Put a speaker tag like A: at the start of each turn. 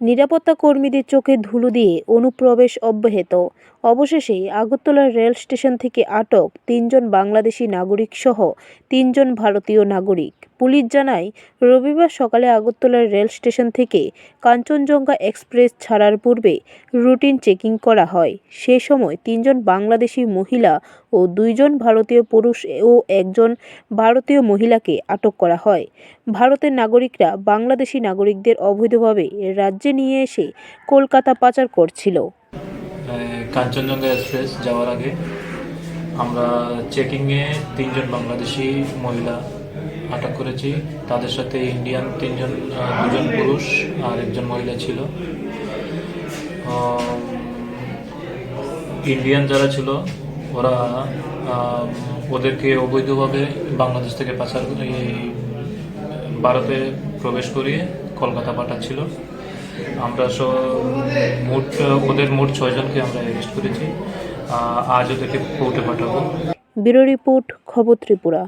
A: নিরাপত্তা কর্মীদের চোখে ধুলো দিয়ে অনুপ্রবেশ অব্যাহত। অবশেষে আগরতলা রেল স্টেশন থেকে আটক তিনজন বাংলাদেশি নাগরিক সহ তিনজন ভারতীয় নাগরিক। পুলিশ জানায়, রবিবার সকালে আগরতলা রেল স্টেশন থেকে কাঞ্চনজঙ্ঘা এক্সপ্রেস ছাড়ার পূর্বে রুটিন চেকিং করা হয়। সে সময় তিনজন বাংলাদেশি মহিলা ও দুইজন ভারতীয় পুরুষ ও একজন ভারতীয় মহিলাকে আটক করা হয়। ভারতের নাগরিকরা বাংলাদেশি নাগরিকদের অবৈধভাবে রাজ্যে নিয়ে এসে কলকাতা পাচার করছিল।
B: কাঞ্চনজঙ্ঘা এক্সপ্রেস যাওয়ার আগে আমরা চেকিংয়ে তিনজন বাংলাদেশি মহিলা আটক করেছি। তাদের সাথে ইন্ডিয়ান তিনজন দুজন পুরুষ আর একজন মহিলা ছিল। ইন্ডিয়ান যারা ছিল, ওরা ওদেরকে অবৈধভাবে বাংলাদেশ থেকে পাচার ভারতে প্রবেশ করিয়ে কলকাতা পাঠাচ্ছিল। আমরা সব মোট, ওদের মোট ছয়জনকে আমরা অ্যারেস্ট করেছি। আজ ওদেরকে কোর্টে পাঠাবো।
A: ব্যুরো রিপোর্ট, খবর ত্রিপুরা।